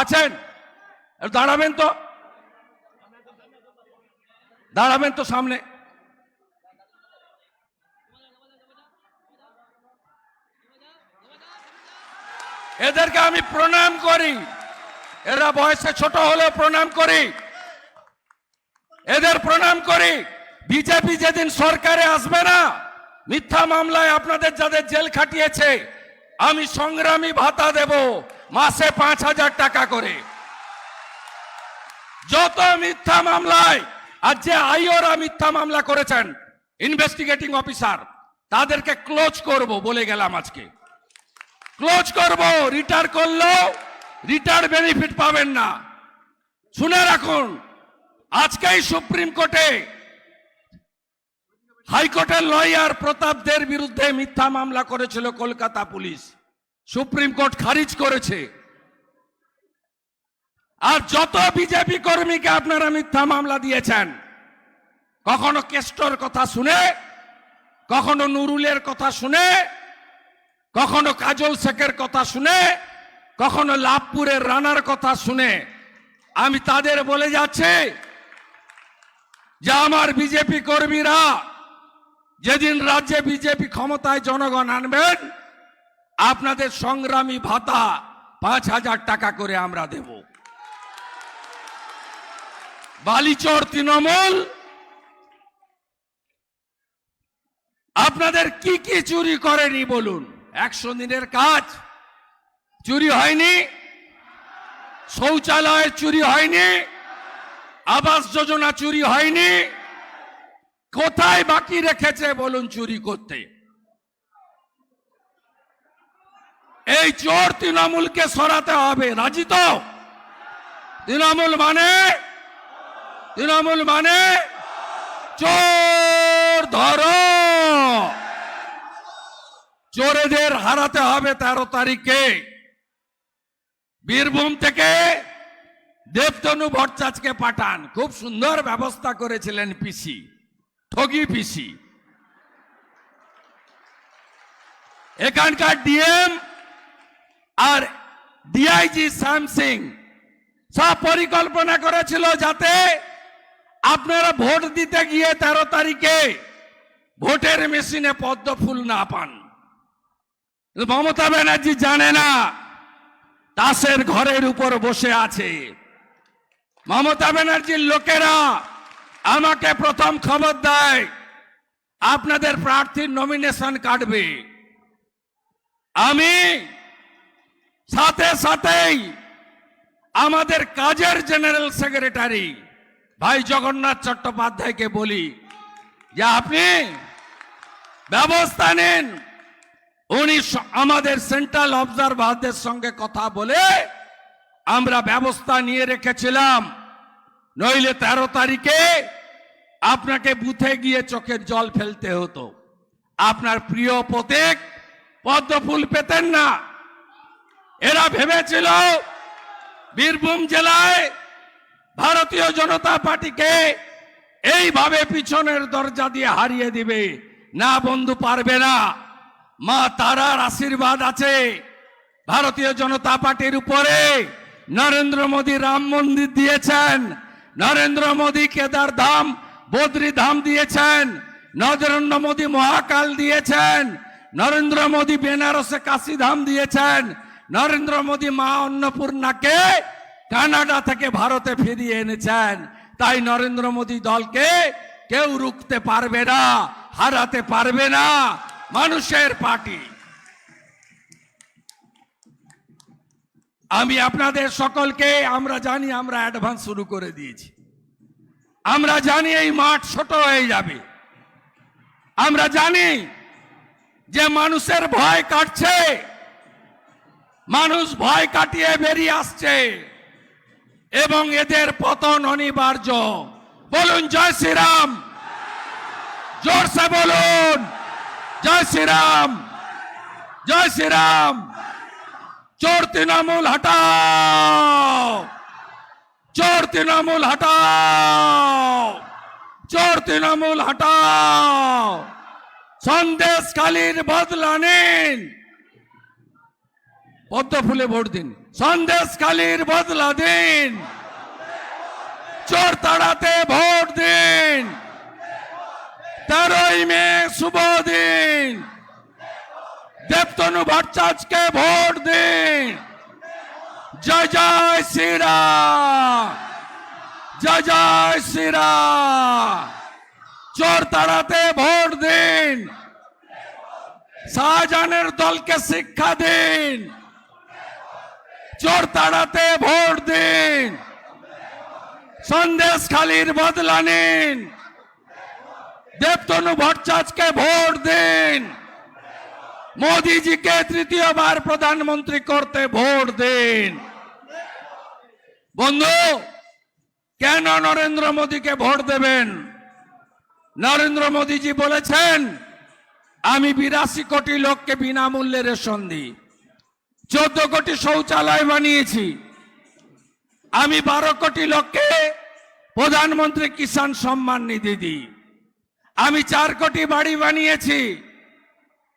আছেন? দাঁড়াবেন তো। দাঁড়াবেন তো সামনে। এদেরকে আমি প্রণাম করি। এরা বয়সে ছোট হলেও প্রণাম করি। এদের প্রণাম করি। বিজেপি যেদিন সরকারে আসবে না, মিথ্যা মামলায় আপনাদের যাদের জেল খাটিয়েছে, আমি সংগ্রামী ভাতা দেব। মাসে পাঁচ হাজার টাকা করে। যত মিথ্যা মামলায়, আর যে আইওরা মিথ্যা মামলা করেছেন ইনভেস্টিগেটিং অফিসার তাদেরকে ক্লোজ করব বলে গেলাম আজকে। ক্লোজ করব রিটায়ার করলেও রিটায়ার বেনিফিট পাবেন না। শুনে রাখুন, আজকেই সুপ্রিম কোর্টে হাইকোর্টের লয়ার প্রতাপদের বিরুদ্ধে মিথ্যা মামলা করেছিল কলকাতা পুলিশ। সুপ্রিম কোর্ট খারিজ করেছে। আর যত বিজেপি কর্মীকে আপনারা মিথ্যা মামলা দিয়েছেন, কখনো কেষ্টর কথা শুনে, কখনো নুরুলের কথা শুনে, কখনো কাজল শেখের কথা শুনে, কখনো লাভপুরের রানার কথা শুনে, আমি তাদের বলে যাচ্ছি যে আমার বিজেপি কর্মীরা যেদিন রাজ্যে বিজেপি ক্ষমতায় জনগণ আনবেন আপনাদের সংগ্রামী ভাতা পাঁচ হাজার টাকা করে আমরা দেব। বালিচর তৃণমূল, আপনাদের কি কি চুরি করেনি বলুন? একশো দিনের কাজ চুরি হয়নি শৌচালয়ের চুরি হয়নি, আবাস যোজনা চুরি হয়নি, কোথায় বাকি রেখেছে বলুন চুরি করতে? এই চোর তৃণমূলকে সরাতে হবে, রাজি তো? তৃণমূল মানে? তৃণমূল মানে? চোর ধরো! চোরেদের হারাতে হবে তেরো তারিখে। বীরভূম থেকে দেবতনু ভট্টাচার্যকে পাঠান। খুব সুন্দর ব্যবস্থা করেছিলেন পিসি, ঠগি পিসি। এখানকার ডিএম আর ডিআইজি শ্যাম সিং সব পরিকল্পনা করেছিল যাতে আপনারা ভোট দিতে গিয়ে তেরো তারিখে ভোটের মেশিনে পদ্ম ফুল না পান। মমতা ব্যানার্জি জানে না তাসের ঘরের উপর বসে আছে। মমতা ব্যানার্জির লোকেরা আমাকে প্রথম খবর দেয়, আপনাদের প্রার্থীর নমিনেশন কাটবে। আমি সাথে সাথেই আমাদের কাজের জেনারেল সেক্রেটারি ভাই জগন্নাথ চট্টোপাধ্যায়কে বলি যে আপনি ব্যবস্থা নিন। উনি আমাদের সেন্ট্রাল অবজারভারদের সঙ্গে কথা বলে আমরা ব্যবস্থা নিয়ে রেখেছিলাম। নইলে তেরো তারিখে আপনাকে বুথে গিয়ে চোখের জল ফেলতে হতো। আপনার প্রিয় প্রতীক পদ্ম ফুল পেতেন না। এরা ভেবেছিল বীরভূম জেলায় ভারতীয় জনতা পার্টিকে এইভাবে পিছনের দরজা দিয়ে হারিয়ে দিবে। না, বন্ধু, পারবে না। মা তারার আশীর্বাদ আছে। ভারতীয় জনতা পার্টির উপরে নরেন্দ্র মোদী রাম মন্দির দিয়েছেন। নরেন্দ্র মোদী কেদার ধাম, বদ্রী ধাম দিয়েছেন। নরেন্দ্র মোদী মহাকাল দিয়েছেন। নরেন্দ্র মোদী বেনারসে কাশী ধাম দিয়েছেন। নরেন্দ্র মোদী মা অন্নপূর্ণাকে কানাডা থেকে ভারতে ফিরিয়ে এনেছেন। তাই নরেন্দ্র মোদী দলকে কেউ রুখতে পারবে না, হারাতে পারবে না, মানুষের পার্টি। আমি আপনাদের সকলকে, আমরা জানি আমরা অ্যাডভান্স শুরু করে দিয়েছি। আমরা জানি এই মাঠ ছোট হয়ে যাবে। আমরা জানি যে মানুষের ভয় কাটছে। মানুষ ভয় কাটিয়ে বেরিয়ে আসছে। এবং এদের পতন অনিবার্য। বলুন, জয় শ্রীরাম। জোরসে বলুন, জয় শ্রীরাম। জয় শ্রীরাম। চোর তৃণমূল হটাও। চোর তৃণমূল হটাও। চোর তৃণমূল হটাও। সন্দেশ কালীর বদলা নিন। পদ্ম ফুলে ভোট দিন। সন্দেশ খালির বদলা দিন। চোর তাড়াতে ভোট দিন। তেরোই মে শুভ দিন। দেবতনু ভট্টাচার্যকে ভোট দিন। জয় জয় শ্রীরাম জয় জয় শ্রীরাম চোর তাড়াতে ভোট দিন। শাহজাহানের দলকে শিক্ষা দিন। চোর তাড়াতে ভোট দিন। সন্দেশ খালির বদলা নিন। দেবতনু ভট্টাচার্যকে ভোট দিন। মোদিজিকে তৃতীয়বার প্রধানমন্ত্রী করতে ভোট দিন। বন্ধু, কেন নরেন্দ্র মোদীকে ভোট দেবেন? নরেন্দ্র মোদীজি বলেছেন, আমি বিরাশি কোটি লোককে বিনামূল্যে রেশন দিই। চোদ্দ কোটি শৌচালয় বানিয়েছি। আমি বারো কোটি লোককে প্রধানমন্ত্রী কিষাণ সম্মান নিধি দিই। আমি চার কোটি বাড়ি বানিয়েছি।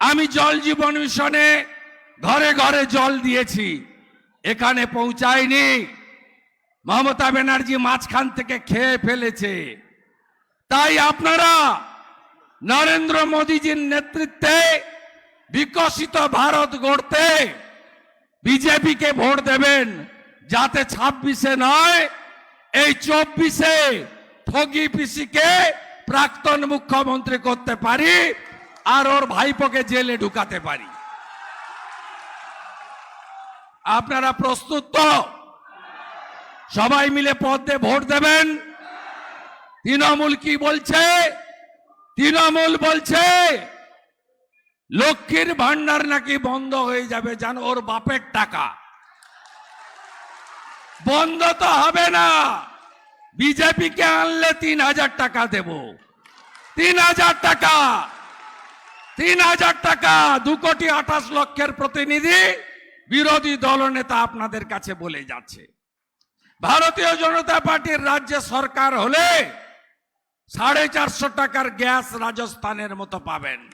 আমি জল জীবন মিশনে ঘরে ঘরে জল দিয়েছি। এখানে পৌঁছায়নি। মমতা ব্যানার্জি মাঝখান থেকে খেয়ে ফেলেছে। তাই আপনারা নরেন্দ্র মোদীজির নেতৃত্বে বিকশিত ভারত গড়তে বিজেপিকে ভোট দেবেন, যাতে ছাব্বিশে নয়, এই চব্বিশে ঠগি পিসিকে প্রাক্তন মুখ্যমন্ত্রী করতে পারি আর ওর ভাইপোকে জেলে ঢুকাতে পারি। আপনারা প্রস্তুত তো? সবাই মিলে পদে ভোট দেবেন। তৃণমূল কি বলছে? তৃণমূল বলছে লক্ষ্মীর ভান্ডার নাকি বন্ধ হয়ে যাবে জানো? ওর বাপের টাকা। বন্ধ তো হবে না। বিজেপিকে আনলে তিন হাজার টাকা দেব। তিন হাজার টাকা। তিন হাজার টাকা। দু কোটি আঠাশ লক্ষের প্রতিনিধি বিরোধী দলনেতা আপনাদের কাছে বলে যাচ্ছে। ভারতীয় জনতা পার্টির রাজ্যে সরকার হলে সাড়ে চারশো টাকার গ্যাস রাজস্থানের মতো পাবেন।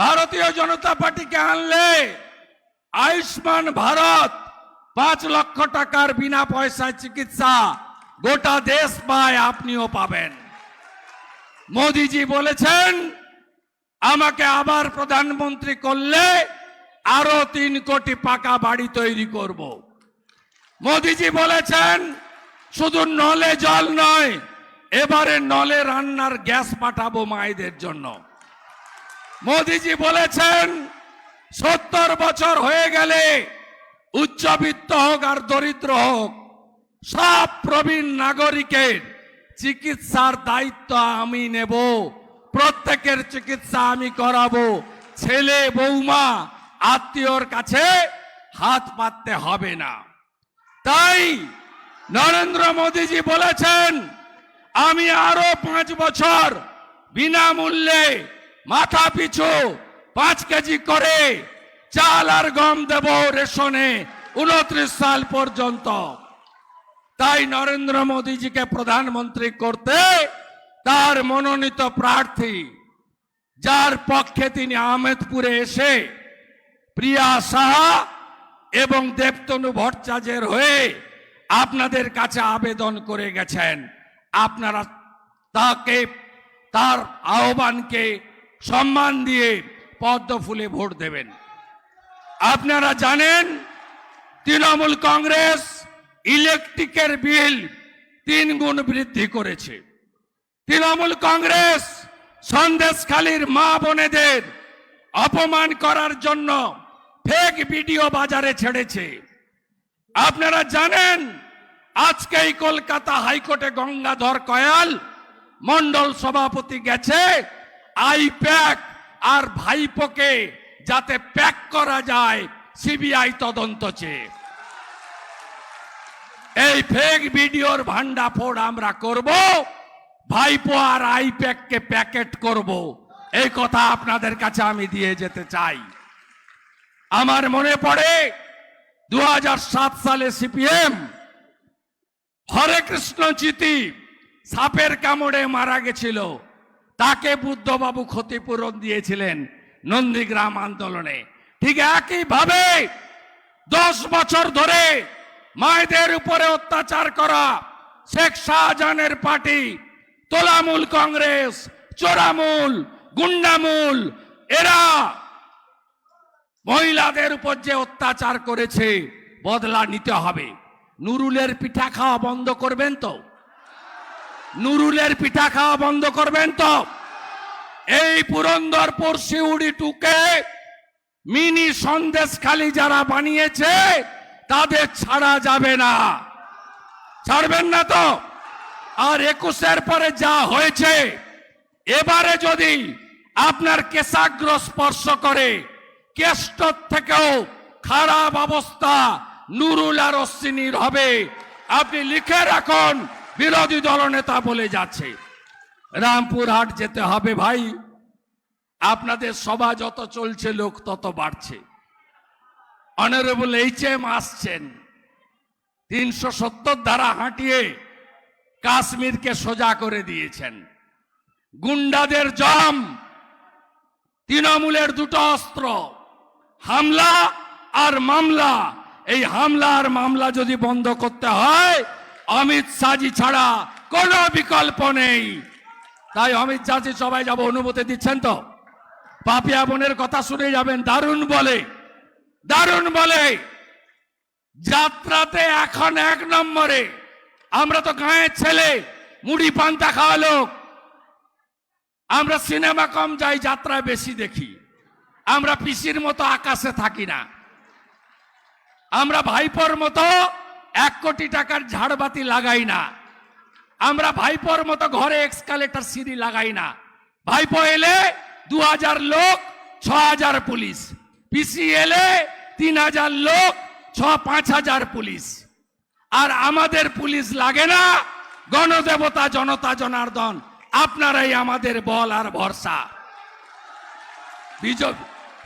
ভারতীয় জনতা পার্টিকে আনলে আয়ুষ্মান ভারত পাঁচ লক্ষ টাকার বিনা পয়সায় চিকিৎসা গোটা দেশ পায়, আপনিও পাবেন। মোদিজি বলেছেন, আমাকে আবার প্রধানমন্ত্রী করলে আরও তিন কোটি পাকা বাড়ি তৈরি করব। মোদিজি বলেছেন, শুধু নলে জল নয়, এবারে নলে রান্নার গ্যাস পাঠাবো মায়েদের জন্য। মোদিজি বলেছেন, সত্তর বছর হয়ে গেলে উচ্চবিত্ত হোক আর দরিদ্র হোক, সব প্রবীণ নাগরিকের চিকিৎসার দায়িত্ব আমি নেব। প্রত্যেকের চিকিৎসা আমি করাবো। ছেলে, বৌমা, আত্মীয়র কাছে হাত পাততে হবে না। তাই নরেন্দ্র মোদীজি বলেছেন, আমি আরও পাঁচ বছর বিনামূল্যে মাথা পিছু পাঁচ কেজি করে চাল আর গম দেব রেশনে উনত্রিশ সাল পর্যন্ত। তাই নরেন্দ্র মোদীজিকে প্রধানমন্ত্রী করতে তার মনোনীত প্রার্থী, যার পক্ষে তিনি আহমেদপুরে এসে প্রিয়া সাহা এবং দেবতনু ভট্টাচার্যের হয়ে আপনাদের কাছে আবেদন করে গেছেন। আপনারা তাকে, তার আহ্বানকে সম্মান দিয়ে পদ্ম ফুলে ভোট দেবেন। আপনারা জানেন, তৃণমূল কংগ্রেস ইলেকট্রিকের বিল তিন গুণ বৃদ্ধি করেছে। তৃণমূল কংগ্রেস সন্দেশখালীর মা বোনেদের অপমান করার জন্য ফেক ভিডিও বাজারে ছেড়েছে। আপনারা জানেন, আজকেই কলকাতা হাইকোর্টে গঙ্গাধর কয়াল মন্ডল সভাপতি গেছে আই প্যাক আর ভাইপোকে যাতে প্যাক করা যায়, সিবিআই তদন্ত চেয়ে। এই ফেক ভিডিওর ভান্ডাফোড় আমরা করব, ভাইপো আর আইপ্যাককে প্যাকেট করব। এই কথা আপনাদের কাছে আমি দিয়ে যেতে চাই। আমার মনে পড়ে দু হাজার সাত সালে সিপিএম হরে কৃষ্ণ চিতি সাপের কামড়ে মারা গেছিল। তাকে বুদ্ধবাবু ক্ষতিপূরণ দিয়েছিলেন নন্দীগ্রাম আন্দোলনে। ঠিক একইভাবে দশ বছর ধরে মায়েদের উপরে অত্যাচার করা শেখ শাহজাহানের পার্টি, তোলামূল কংগ্রেস, চোরামূল, গুন্ডামূল, এরা মহিলাদের উপর যে অত্যাচার করেছে বদলা নিতে হবে। নুরুলের পিঠা খাওয়া বন্ধ করবেন তো? নুরুলের পিঠা খাওয়া বন্ধ করবেন তো। এই পুরন্দরপুর শিউড়ি টুকে মিনি সন্দেশ খালি যারা বানিয়েছে, তাদের ছাড়া যাবে না। ছাড়বেন না তো। আর একুশের পরে যা হয়েছে, এবারে যদি আপনার কেশাগ্র স্পর্শ করে কেষ্ট থেকেও খারাপ অবস্থা নুরুল আর অশ্বিনীর হবে। আপনি লিখে রাখুন বিরোধী দলনেতা বলে যাচ্ছে। রামপুরহাট যেতে হবে ভাই। আপনাদের সভা যত চলছে, লোক তত বাড়ছে। অনারেবল এইচ এম আসছেন। তিনশো সত্তর ধারা হাঁটিয়ে কাশ্মীরকে সোজা করে দিয়েছেন। গুন্ডাদের জম, তৃণমূলের দুটো অস্ত্র, হামলা আর মামলা। এই হামলা আর মামলা যদি বন্ধ করতে হয় অমিত শাহজি ছাড়া কোনো বিকল্প নেই। তাই অমিত শাহজি সবাই যাব অনুমতি দিচ্ছেন তো? পাপিয়া বোনের কথা শুনে যাবেন, দারুণ বলে দারুণ বলে। যাত্রাতে এখন এক নম্বরে। আমরা তো গাঁয়ের ছেলে, মুড়ি পান্তা খাওয়া লোক। আমরা সিনেমা কম যাই, যাত্রায় বেশি দেখি। আমরা পিসির মতো আকাশে থাকি না। আমরা ভাইপোর মতো এক কোটি টাকার ঝাড়বাতি লাগাই না। আমরা ভাইপোর মতো ঘরে এক্সকালেটার সিঁড়ি লাগাই না। ভাইপো এলে দু হাজার লোক ছ হাজার পুলিশ। পিসি এলে তিন হাজার লোক, ছ পাঁচ হাজার পুলিশ। আর আমাদের পুলিশ লাগে না গণদেবতা জনতা জনার্দন। আপনারাই আমাদের বল আর ভরসা। বিজব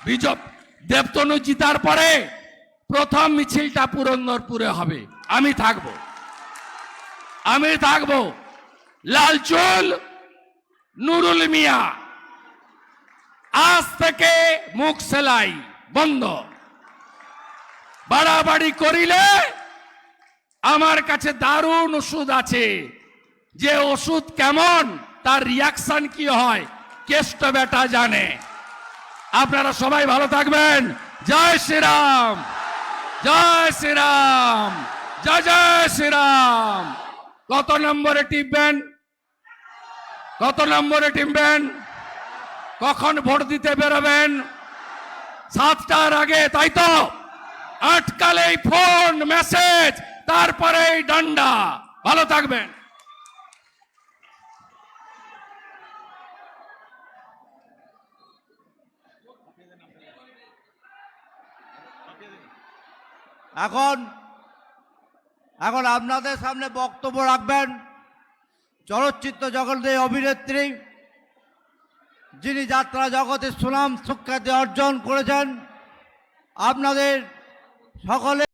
বিজব দেবতনু জিতার পরে প্রথম মিছিলটা পুরন্দরপুরে হবে। আমি থাকব। আমি থাকব। লালচুল নুরুল মিয়া। আজ থেকে মুখ সেলাই বন্ধ। বাড়াবাড়ি করিলে আমার কাছে দারুণ ওষুধ আছে। যে ওষুধ কেমন, তার রিয়াকশন কি হয়, কেষ্ট বেটা জানে। আপনারা সবাই ভালো থাকবেন। জয় শ্রীরাম। জয় শ্রীরাম, জয় জয় শ্রীরাম। কত নম্বরে টিপবেন? কত নম্বরে টিপবেন? কখন ভোট দিতে বেরোবেন? সাতটার আগে, তাই তো? আটকালেই ফোন মেসেজ তারপরেই ডান্ডা। ভালো থাকবেন। এখন এখন আপনাদের সামনে বক্তব্য রাখবেন চলচ্চিত্র জগতের অভিনেত্রী, যিনি যাত্রা জগতে সুনাম সুখ্যাতি অর্জন করেছেন, আপনাদের সকলে